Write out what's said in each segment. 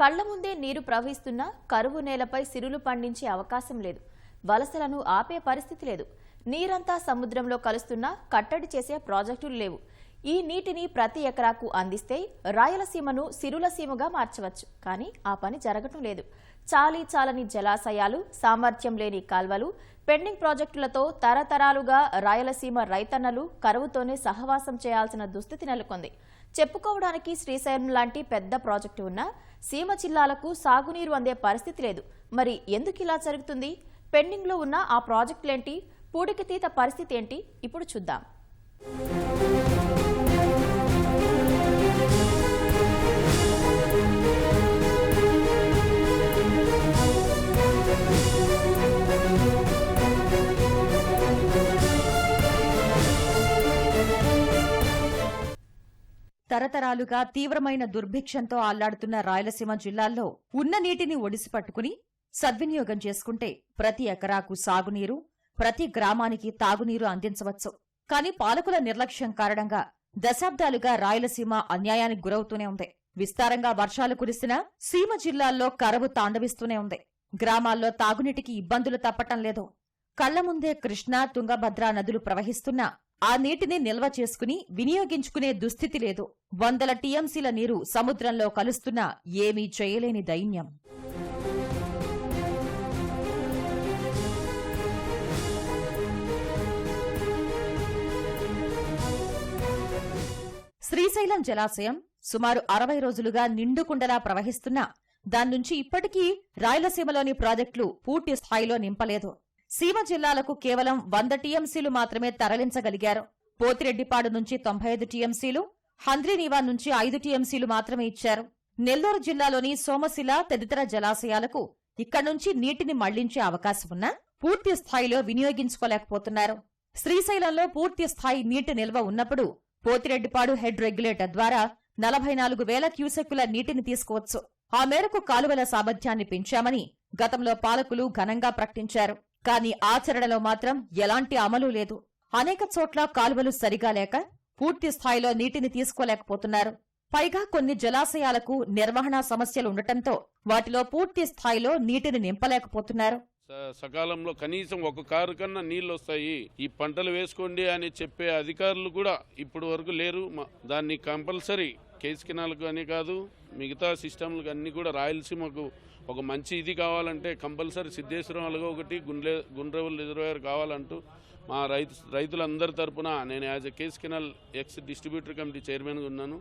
కళ్ళ ముందే నీరు ప్రవహిస్తున్నా కరువు నేలపై సిరులు పండించే అవకాశం లేదు. వలసలను ఆపే పరిస్థితి లేదు. నీరంతా సముద్రంలో కలుస్తున్నా కట్టడి చేసే ప్రాజెక్టులు లేవు. ఈ నీటిని ప్రతి ఎకరాకు అందిస్తే రాయలసీమను సిరుల సీమగా మార్చవచ్చు. కానీ ఆ పని జరగటం లేదు. చాలీ చాలని జలాశయాలు సామర్థ్యం లేని కాల్వలు పెండింగ్ ప్రాజెక్టులతో తరతరాలుగా రాయలసీమ రైతన్నలు కరువుతోనే సహవాసం చేయాల్సిన దుస్థితి నెలకొంది. చెప్పుకోవడానికి శ్రీశైలం లాంటి పెద్ద ప్రాజెక్టు ఉన్నా సీమ జిల్లాలకు సాగునీరు అందే పరిస్థితి లేదు. మరి ఎందుకు ఇలా జరుగుతుంది? పెండింగ్లో ఉన్న ఆ ప్రాజెక్టులేంటి? పూడికతీత పరిస్థితి ఏంటి? ఇప్పుడు చూద్దాం. తరతరాలుగా తీవ్రమైన దుర్భిక్షంతో అల్లాడుతున్న రాయలసీమ జిల్లాల్లో ఉన్న నీటిని ఒడిసి పట్టుకుని సద్వినియోగం చేసుకుంటే ప్రతి ఎకరాకు సాగునీరు ప్రతి గ్రామానికి తాగునీరు అందించవచ్చు. కాని పాలకుల నిర్లక్ష్యం కారణంగా దశాబ్దాలుగా రాయలసీమ అన్యాయానికి గురవుతూనే ఉంది. విస్తారంగా వర్షాలు కురిసినా సీమ జిల్లాల్లో కరవు తాండవిస్తూనే ఉంది. గ్రామాల్లో తాగునీటికి ఇబ్బందులు తప్పటం లేదు. కళ్ళ ముందే కృష్ణా తుంగభద్ర నదులు ప్రవహిస్తున్నా ఆ నీటిని నిల్వ చేసుకుని వినియోగించుకునే దుస్థితి లేదు. వందల టీఎంసీల నీరు సముద్రంలో కలుస్తున్నా ఏమీ చేయలేని దైన్యం. శ్రీశైలం జలాశయం సుమారు అరవై రోజులుగా నిండుకుండలా ప్రవహిస్తున్నా. దాన్నుంచి ఇప్పటికీ రాయలసీమలోని ప్రాజెక్టులు పూర్తి స్థాయిలో నింపలేదు. సీమ జిల్లాలకు కేవలం వంద టీఎంసీలు మాత్రమే తరలించగలిగారు. పోతిరెడ్డిపాడు నుంచి తొంభై ఐదు టీఎంసీలు హంద్రీనీవా నుంచి ఐదు టీఎంసీలు మాత్రమే ఇచ్చారు. నెల్లూరు జిల్లాలోని సోమశిల తదితర జలాశయాలకు ఇక్కడి నుంచి నీటిని మళ్ళించే అవకాశం ఉన్నా పూర్తి స్థాయిలో వినియోగించుకోలేకపోతున్నారు. శ్రీశైలంలో పూర్తి స్థాయి నీటి నిల్వ ఉన్నప్పుడు పోతిరెడ్డిపాడు హెడ్ రెగ్యులేటర్ ద్వారా నలభై నాలుగు వేల క్యూసెక్కుల నీటిని తీసుకోవచ్చు. ఆ మేరకు కాలువల సామర్థ్యాన్ని పెంచామని గతంలో పాలకులు ఘనంగా ప్రకటించారు. కానీ ఆచరణలో మాత్రం ఎలాంటి అమలు లేదు. అనేక చోట్ల కాలువలు సరిగా లేక పూర్తి స్థాయిలో నీటిని తీసుకోలేకపోతున్నారు. పైగా కొన్ని జలాశయాలకు నిర్వహణా సమస్యలుండటంతో వాటిలో పూర్తి స్థాయిలో నీటిని నింపలేకపోతున్నారు. సకాలంలో కనీసం ఒక కారు కన్నా నీళ్ళు వస్తాయి ఈ పంటలు వేసుకోండి అని చెప్పే అధికారులు కూడా ఇప్పుడు వరకు లేరు. దాన్ని కంపల్సరీ కేసు కెనాల్కు అని కాదు మిగతా సిస్టమ్లకు అన్ని కూడా రాయలసీమకు ఒక మంచి ఇది కావాలంటే కంపల్సరీ సిద్ధేశ్వరం అలాగో ఒకటి గుండ్లే గుండ్రవల్ రిజర్వాయర్ కావాలంటూ మా రైతు రైతులందరి తరపున నేను as a KC canal ex distributor committee చైర్మన్గా ఉన్నాను.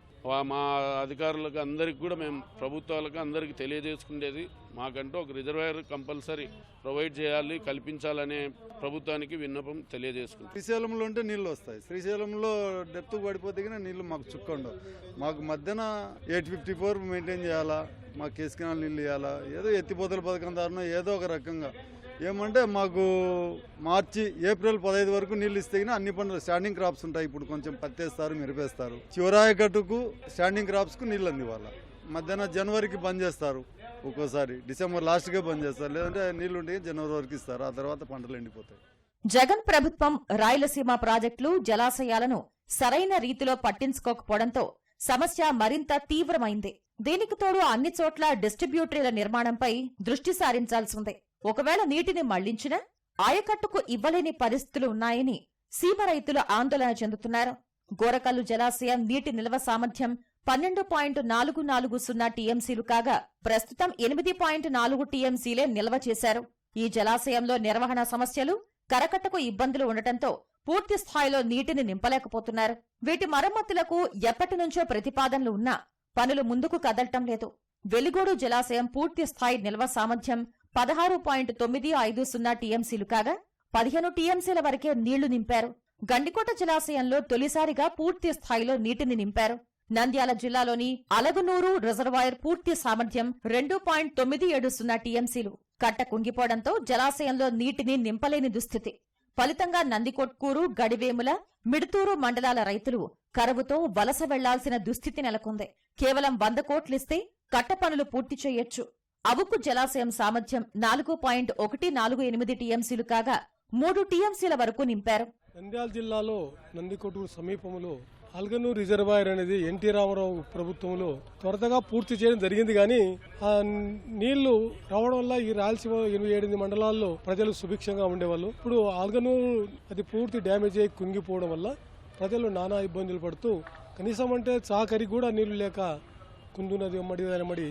మా అధికారులకు అందరికి కూడా మేము ప్రభుత్వాలకు అందరికీ తెలియజేసుకునేది మాకంటూ ఒక రిజర్వాయర్ కంపల్సరీ ప్రొవైడ్ చేయాలి కల్పించాలనే ప్రభుత్వానికి విన్నపం తెలియజేసుకుంటాం శ్రీశైలంలో ఉంటే నీళ్ళు వస్తాయి. శ్రీశైలంలో డెప్త్ పడిపోతే కానీ నీళ్ళు మాకు చుక్కండు మాకు మధ్యన ఎయిట్ ఫిఫ్టీ ఫోర్ మెయింటైన్ చేయాలా? మాకు కేసుకినాలు నీళ్ళు ఇవ్వాలా ఏదో ఎత్తిపోతల పథకం దారుణ ఏదో ఒక రకంగా. ఏమంటే మాకు మార్చి ఏప్రిల్ పదహైదు వరకు నీళ్ళు ఇస్తే కానీ అన్ని పంటలు స్టాండింగ్ క్రాప్స్ ఉంటాయి. ఇప్పుడు కొంచెం పత్తేస్తారు మిరపేస్తారు. చివరాయకట్టుకు స్టాండింగ్ క్రాప్స్కు నీళ్ళు అందివ్వాలి? మధ్యాహ్నం జనవరికి బంద్ చేస్తారు. ఒక్కోసారి డిసెంబర్ లాస్ట్కే బంద్ చేస్తారు. లేదంటే నీళ్ళు ఉంటే జనవరి వరకు ఇస్తారు. ఆ తర్వాత పంటలు ఎండిపోతాయి. జగన్ ప్రభుత్వం రాయలసీమ ప్రాజెక్టులు జలాశయాలను సరైన రీతిలో పట్టించుకోకపోవడంతో సమస్య మరింత తీవ్రమైంది. దీనికి తోడు అన్ని చోట్ల డిస్ట్రిబ్యూటరీల నిర్మాణంపై దృష్టి సారించాల్సి ఉంది. ఒకవేళ నీటిని మళ్ళించినా ఆయకట్టుకు ఇవ్వలేని పరిస్థితులు ఉన్నాయని సీమ రైతులు ఆందోళన చెందుతున్నారు. గోరకల్లు జలాశయం నీటి నిల్వ సామర్థ్యం పన్నెండు పాయింట్ నాలుగు నాలుగు సున్నా టీఎంసీలు కాగా ప్రస్తుతం ఎనిమిది పాయింట్ నాలుగు టీఎంసీలే నిల్వ చేశారు. ఈ జలాశయంలో నిర్వహణ సమస్యలు కరకట్టకు ఇబ్బందులు ఉండటంతో పూర్తి స్థాయిలో నీటిని నింపలేకపోతున్నారు. వీటి మరమ్మతులకు ఎప్పటి నుంచో ప్రతిపాదనలు ఉన్నా పనులు ముందుకు కదలటం లేదు. వెలిగోడు జలాశయం పూర్తి స్థాయి నిల్వ సామర్థ్యం పదహారు పాయింట్ తొమ్మిది ఐదు సున్నా టీఎంసీలు కాగా పదిహేను టీఎంసీల వరకే నీళ్ళు నింపారు. గండికోట జలాశయంలో తొలిసారిగా పూర్తి స్థాయిలో నీటిని నింపారు. నంద్యాల జిల్లాలోని అలగునూరు రిజర్వాయర్ పూర్తి సామర్థ్యం రెండు పాయింట్ తొమ్మిది ఏడు సున్నా టీఎంసీలు. కట్ట కుంగిపోవడంతో జలాశయంలో నీటిని నింపలేని దుస్థితి. ఫలితంగా నందికొట్కూరు గడివేముల మిడుతూరు మండలాల రైతులు కరువుతో వలస వెళ్ళాల్సిన దుస్థితి నెలకొంది. కేవలం వంద కోట్లిస్తే కట్ట పనులు పూర్తి చేయొచ్చు. అవుకు జలాశయం సామర్థ్యం నాలుగు పాయింట్ ఒకటి నాలుగు ఎనిమిది టీఎంసీలు కాగా మూడు టీఎంసీల వరకు నింపారు. నంద్యాల జిల్లాలో నందికొట్టు సమీపంలో అల్గనూరు రిజర్వాయర్ అనేది ఎన్టీ రామారావు ప్రభుత్వంలో త్వరతగా పూర్తి చేయడం జరిగింది కానీ ఆ నీళ్ళు రావడం వల్ల ఈ రాయలసీమ ఎనిమిది ఏడెనిమిది మండలాల్లో ప్రజలు సుభిక్షంగా ఉండేవాళ్ళు. ఇప్పుడు అల్గనూరు అది పూర్తి డ్యామేజ్ అయ్యి కుంగిపోవడం వల్ల ప్రజలు నానా ఇబ్బందులు పడుతూ కనీసం అంటే చాకరికి కూడా నీళ్ళు లేక కుందు నది మడి మడి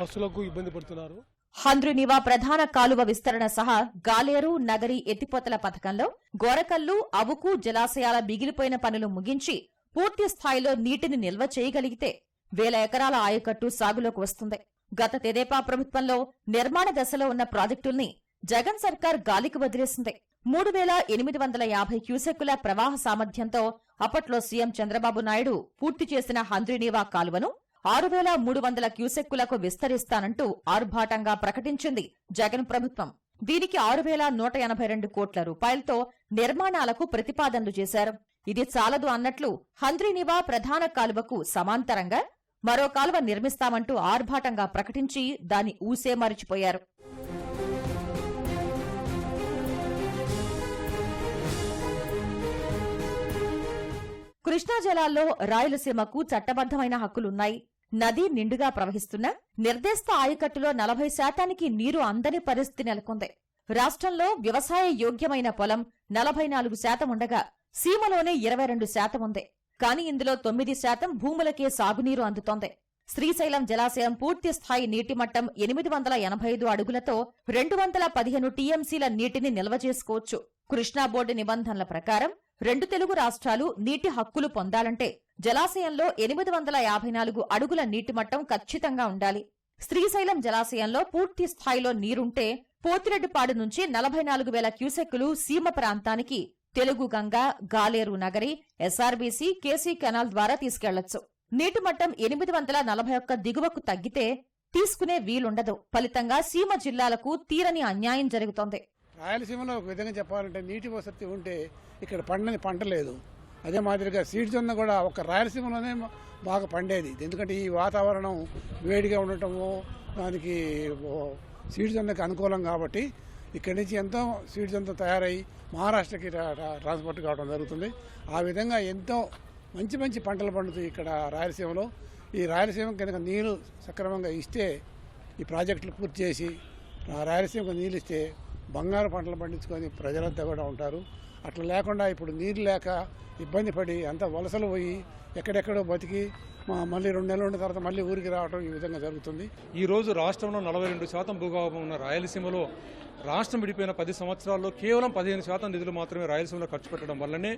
పశువులకు ఇబ్బంది పడుతున్నారు. హంద్రునివా ప్రధాన కాలువ విస్తరణ సహా గాలేరు నగరి ఎత్తిపోతల పథకంలో గోరకల్లు అవుకు జలాశయాల మిగిలిపోయిన పనులు ముగించి పూర్తి స్థాయిలో నీటిని నిల్వ చేయగలిగితే వేల ఎకరాల ఆయకట్టు సాగులోకి వస్తుంది. గత తెదేపా ప్రభుత్వంలో నిర్మాణ దశలో ఉన్న ప్రాజెక్టుల్ని జగన్ సర్కార్ గాలికి వదిలేసింది. మూడు వేల ఎనిమిది వందల యాభై క్యూసెక్కుల ప్రవాహ సామర్థ్యంతో అప్పట్లో సీఎం చంద్రబాబు నాయుడు పూర్తి చేసిన హంద్రీనీవా కాలువను ఆరు వేల మూడు వందల క్యూసెక్కులకు విస్తరిస్తానంటూ ఆర్భాటంగా ప్రకటించింది జగన్ ప్రభుత్వం. దీనికి ఆరు వేల నూట ఎనభై రెండు కోట్ల రూపాయలతో నిర్మాణాలకు ప్రతిపాదనలు చేశారు. ఇది చాలదు అన్నట్లు హంద్రీనివా ప్రధాన కాలువకు సమాంతరంగా మరో కాలువ నిర్మిస్తామంటూ ఆర్భాటంగా ప్రకటించి దాని ఊసే మరిచిపోయారు. కృష్ణా జలాల్లో రాయలసీమకు చట్టబద్దమైన హక్కులున్నాయి. నది నిండుగా ప్రవహిస్తున్నా నిర్దేశిత ఆయకట్టులో నలభై శాతానికి నీరు అందని పరిస్థితి నెలకొంది. రాష్ట్రంలో వ్యవసాయ యోగ్యమైన పొలం నలభై నాలుగు శాతం ఉండగా సీమలోనే ఇరవై రెండు శాతం ఉంది. కానీ ఇందులో తొమ్మిది శాతం భూములకే సాగునీరు అందుతోంది. శ్రీశైలం జలాశయం పూర్తి స్థాయి నీటి మట్టం ఎనిమిది వందల ఎనభై ఐదు అడుగులతో రెండు వందల పదిహేను టీఎంసీల నీటిని నిల్వ చేసుకోవచ్చు. కృష్ణా బోర్డు నిబంధనల ప్రకారం రెండు తెలుగు రాష్ట్రాలు నీటి హక్కులు పొందాలంటే జలాశయంలో ఎనిమిది వందల యాభై నాలుగు అడుగుల నీటి మట్టం ఖచ్చితంగా ఉండాలి. శ్రీశైలం జలాశయంలో పూర్తి స్థాయిలో నీరుంటే పోతిరెడ్డిపాడు నుంచి నలభై నాలుగు వేల క్యూసెక్కులు సీమ ప్రాంతానికి Telugu Ganga Galeru Nagari SRBC KC canal ద్వారా తీసుకెళ్ళొచ్చు. నీటి మట్టం ఎనిమిది వందల నలభై ఒక్క దిగువకు తగ్గితే తీసుకునే వీలుండదు. ఫలితంగా సీమ జిల్లాలకు తీరని అన్యాయం జరుగుతోంది. రాయలసీమలో ఒక విధంగా చెప్పాలంటే నీటి వసతి ఉంటే ఇక్కడ పండని పంట లేదు. అదే మాదిరిగా సీడ్ జొన్న కూడా ఒక రాయలసీమలోనే బాగా పండేది. ఎందుకంటే ఈ వాతావరణం వేడిగా ఉండటము దానికి ఓ- సీడ్ జొన్నకి అనుకూలం కాబట్టి ఇక్కడి నుంచి ఎంతో సీడ్ జొన్న తయారై మహారాష్ట్రకి ట్రాన్స్పోర్ట్ కావడం జరుగుతుంది. ఆ విధంగా ఎంతో మంచి మంచి పంటలు పండుతాయి ఇక్కడ రాయలసీమలో. ఈ రాయలసీమ కనుక నీరు సక్రమంగా ఇస్తే ఈ ప్రాజెక్టులు పూర్తి చేసి ఆ రాయలసీమకు నీళ్ళు ఇస్తే బంగారు పంటలు పండించుకొని ప్రజలంతా కూడా ఉంటారు. అట్లా లేకుండా ఇప్పుడు నీరు లేక ఇబ్బంది పడి అంతా వలసలు పోయి ఎక్కడెక్కడో బతికి మళ్ళీ రెండు నెలలు ఉన్న తర్వాత మళ్ళీ ఊరికి రావడం ఈ విధంగా జరుగుతుంది. ఈ రోజు రాష్ట్రంలో నలభై రెండు శాతం భూభాగం ఉన్న రాయలసీమలో రాష్ట్రం విడిపోయిన పది సంవత్సరాల్లో కేవలం పదిహేను శాతం నిధులు మాత్రమే రాయలసీమలో ఖర్చు పెట్టడం వల్లనే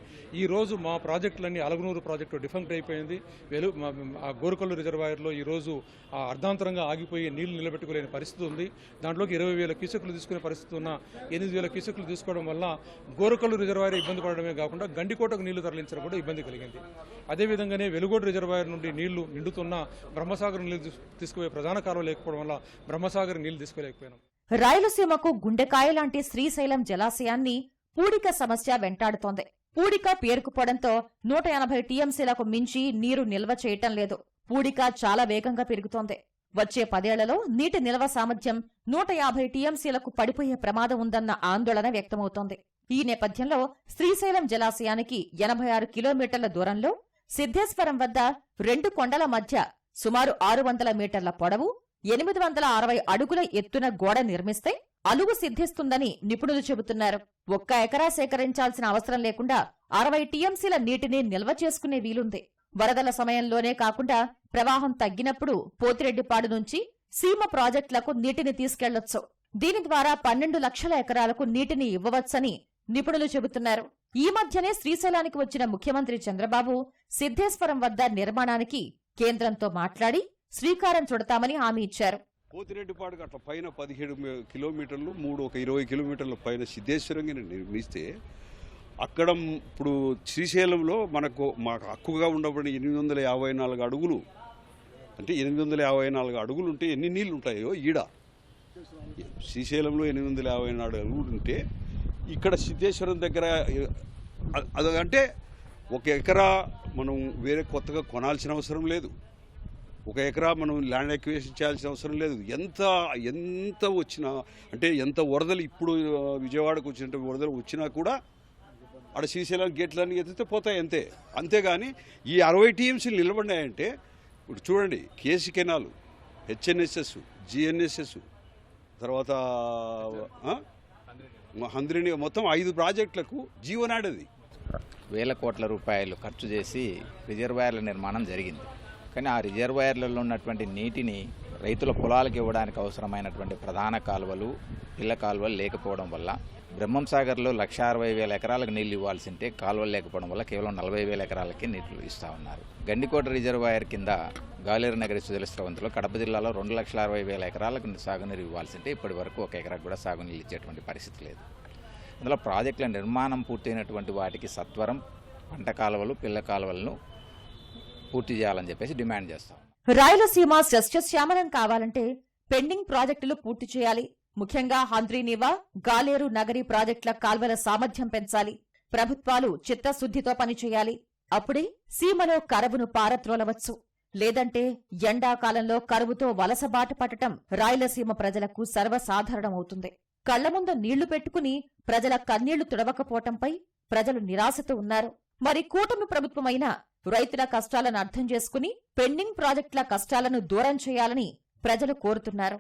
ఈ రోజు మా ప్రాజెక్టులన్నీ అలగనూరు ప్రాజెక్టు డిఫంక్ట్ అయిపోయింది. వెలు గోరుకొల్లు గోరుకల్లు రిజర్వాయర్లో ఈ రోజు ఆ అర్ధాంతరంగా ఆగిపోయి నీళ్ళు నిలబెట్టుకోలేని పరిస్థితి ఉంది. దాంట్లోకి ఇరవై వేల క్యూసెక్లు తీసుకునే పరిస్థితి ఉన్న ఎనిమిది వేల క్యూసెక్లు తీసుకోవడం వల్ల గోరుకొల్లు రిజర్వాయర్ ఇబ్బంది పడడమే కాకుండా గండికోటకు నీళ్ళు తరలించడం కూడా ఇబ్బంది కలిగింది. అదేవిధంగానే వెలుగోడు రిజర్వాయర్ నుండి నీళ్ళు నిండుతున్న బ్రహ్మసాగర్ నీళ్ళు తీసుకుపోయే ప్రధాన కాలువ లేకపోవడం వల్ల బ్రహ్మసాగర్ నీళ్ళు తీసుకోలేకపోయినాం రాయలసీమకు గుండెకాయ లాంటి శ్రీశైలం జలాశయాన్ని పూడిక సమస్య వెంటాడుతోంది. పూడిక పేరుకుపోవడంతో నూట ఎనభై టీఎంసీలకు మించి నీరు నిల్వ చేయటం లేదు. పూడిక చాలా వేగంగా పెరుగుతోంది. వచ్చే పదేళ్ళలో నీటి నిల్వ సామర్థ్యం నూట యాభై టీఎంసీలకు పడిపోయే ప్రమాదం ఉందన్న ఆందోళన వ్యక్తమవుతోంది. ఈ నేపథ్యంలో శ్రీశైలం జలాశయానికి ఎనభై ఆరు కిలోమీటర్ల దూరంలో సిద్ధేశ్వరం వద్ద రెండు కొండల మధ్య సుమారు ఆరు వందల మీటర్ల పొడవు ఎనిమిది వందల అరవై అడుగుల ఎత్తున గోడ నిర్మిస్తే అలుగు సిద్ధిస్తుందని నిపుణులు చెబుతున్నారు. ఒక్క ఎకరా సేకరించాల్సిన అవసరం లేకుండా అరవై టీఎంసీల నీటిని నిల్వ చేసుకునే వీలుంది. వరదల సమయంలోనే కాకుండా ప్రవాహం తగ్గినప్పుడు పోతిరెడ్డిపాడు నుంచి సీమ ప్రాజెక్టులకు నీటిని తీసుకెళ్ళొచ్చు. దీని ద్వారా పన్నెండు లక్షల ఎకరాలకు నీటిని ఇవ్వవచ్చని నిపుణులు చెబుతున్నారు. ఈ మధ్యనే శ్రీశైలానికి వచ్చిన ముఖ్యమంత్రి చంద్రబాబు సిద్ధేశ్వరం వద్ద నిర్మాణానికి కేంద్రంతో మాట్లాడి శ్రీకారం చుడతామని హామీ ఇచ్చారు. పోతిరెడ్డిపాడుకు అట్లా పైన పదిహేడు కిలోమీటర్లు మూడు ఒక ఇరవై కిలోమీటర్ల పైన సిద్ధేశ్వరంగా నిర్మిస్తే అక్కడ ఇప్పుడు శ్రీశైలంలో మనకు మాకు హక్కుగా ఉండబడిన ఎనిమిది వందల యాభై నాలుగు అడుగులు అంటే ఎనిమిది వందల యాభై నాలుగు అడుగులు ఉంటే ఎన్ని నీళ్ళు ఉంటాయో ఈడ. శ్రీశైలంలో ఎనిమిది వందల యాభై నాలుగు అడుగులు ఉంటే ఇక్కడ సిద్ధేశ్వరం దగ్గర అదంటే ఒక ఎకరా మనం వేరే కొత్తగా కొనాల్సిన అవసరం లేదు. ఒక ఎకరా మనం ల్యాండ్ ఎక్వేషన్ చేయాల్సిన అవసరం లేదు. ఎంత ఎంత వచ్చినా అంటే ఎంత వరదలు ఇప్పుడు విజయవాడకు వచ్చినట్టు వరదలు వచ్చినా కూడా ఆడ శ్రీశైలం గేట్లన్నీ ఎత్తితే పోతాయి అంతే. అంతేగాని ఈ అరవై టీఎంసీలు నిలబడినాయంటే ఇప్పుడు చూడండి కేసీ కెనాలు హెచ్ఎన్ఎస్ఎస్ జిఎన్ఎస్ఎస్ తర్వాత హంద్రిని మొత్తం ఐదు ప్రాజెక్టులకు జీవనాడది వేల కోట్ల రూపాయలు ఖర్చు చేసి రిజర్వాయర్ల నిర్మాణం జరిగింది. కానీ ఆ రిజర్వాయర్లలో ఉన్నటువంటి నీటిని రైతుల పొలాలకు ఇవ్వడానికి అవసరమైనటువంటి ప్రధాన కాలువలు పిల్ల కాలువలు లేకపోవడం వల్ల బ్రహ్మం సాగర్లో లక్ష అరవై వేల ఎకరాలకు నీళ్ళు ఇవ్వాల్సి ఉంటే కాలువలు లేకపోవడం వల్ల కేవలం నలభై వేల ఎకరాలకి నీళ్ళు ఇస్తా ఉన్నారు. గండికోట రిజర్వాయర్ కింద గాలేరు నగరి సుజల స్రవంతిలో కడప జిల్లాలో రెండు లక్షల అరవై వేల ఎకరాలకు సాగునీరు ఇవ్వాల్సి ఉంటే ఇప్పటి వరకు ఒక ఎకరాకు కూడా సాగునీళ్ళు ఇచ్చేటువంటి పరిస్థితి లేదు. అందులో ప్రాజెక్టుల నిర్మాణం పూర్తయినటువంటి వాటికి సత్వరం పంట కాలువలు పిల్ల కాలువలను పూర్తి చేయాలని చెప్పేసి డిమాండ్ చేస్తాం రాయలసీమ సస్యశ్యామలం కావాలంటే పెండింగ్ ప్రాజెక్టులు పూర్తి చేయాలి. ముఖ్యంగా హంద్రీనీవా గాలేరు నగరి ప్రాజెక్టుల కాల్వల సామర్థ్యం పెంచాలి. ప్రభుత్వాలు చిత్తశుద్ధితో పనిచేయాలి. అప్పుడే సీమలో కరవును పారత్రోలవచ్చు లేదంటే ఎండాకాలంలో కరువుతో వలసబాట పట్టడం రాయలసీమ ప్రజలకు సర్వసాధారణమవుతుంది. కళ్ళ ముందు నీళ్ళు పెట్టుకుని ప్రజల కన్నీళ్ళు తుడవకపోవటంపై ప్రజలు నిరాశతో ఉన్నారు. మరి కూటమి ప్రభుత్వమైన రైతుల కష్టాలను అర్థం చేసుకుని పెండింగ్ ప్రాజెక్టుల కష్టాలను దూరం చేయాలని ప్రజలు కోరుతున్నారు.